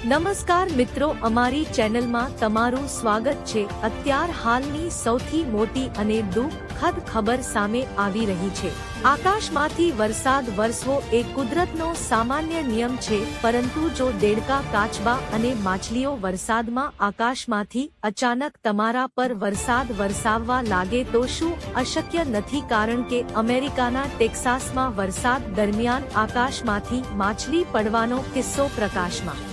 નમસ્કાર મિત્રો, અમારી ચેનલમાં તમારું સ્વાગત છે. અત્યાર હાલની સૌથી મોટી અને દુઃખદ ખબર સામે આવી રહી છે. આકાશમાંથી વરસાદ વરસવો એ કુદરતનો સામાન્ય નિયમ છે, પરંતુ જો દેડકા, કાચબા અને માછલીઓ વરસાદમાં આકાશમાંથી અચાનક તમારા પર વરસાદ વરસાવવા લાગે તો શું અશક્ય નથી? કારણ કે અમેરિકાના ટેક્સાસમાં વરસાદ દરમિયાન આકાશમાંથી માછલી પડવાનો કિસ્સો પ્રકાશમાં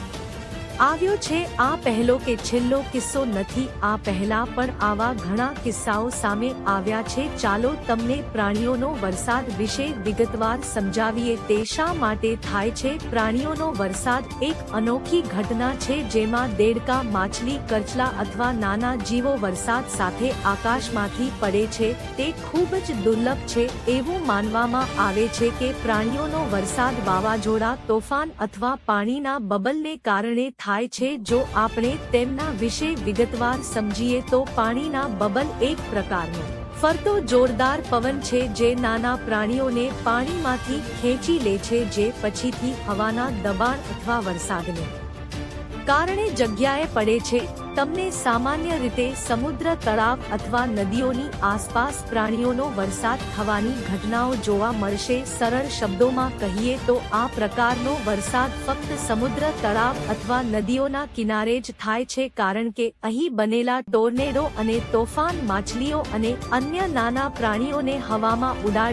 આવ્યો છે આ પહેલો કે છેલ્લો કિસ્સો નથી, આ પહેલા પણ આવા ઘણા કિસ્સાઓ સામે આવ્યા છે. ચાલો તમને પ્રાણીઓનો વરસાદ વિશે વિગતવાર સમજાવીએ. તે શા માટે થાય છે? પ્રાણીઓનો વરસાદ એક અનોખી ઘટના છે જેમાં દેડકા, માછલી, કરચલા અથવા નાના જીવો વરસાદ સાથે આકાશમાંથી પડે છે. તે ખૂબ જ દુર્લભ છે. એવું માનવામાં આવે છે કે પ્રાણીઓનો વરસાદ વાવાઝોડા, તોફાન અથવા પાણીના બબલને કારણે થાય છે જો આપણે તેમના વિશે વિગતવાર સમજીએ તો પાણીના બબલ એક પ્રકારનો ફરતો જોરદાર પવન છે જે નાના પ્રાણીઓને પાણીમાંથી ખેંચી લે છે જે પછીથી હવાના દબાણ અથવા વરસાદને કારણે જગ્યાએ પડે છે. તમને સામાન્ય રીતે સમુદ્ર તળાવ અથવા નદીઓની આસપાસ પ્રાણીઓનો વરસાદ થવાની ઘટનાઓ જોવા મળશે. સરળ શબ્દોમાં કહીએ તો આ પ્રકારનો વરસાદ ફક્ત સમુદ્ર તળાવ અથવા નદીઓના કિનારે જ થાય છે કારણ કે અહીં બનેલા ટોર્નેડો અને તોફાન માછલીઓ અને અન્ય નાના પ્રાણીઓને હવામાં ઉડાડી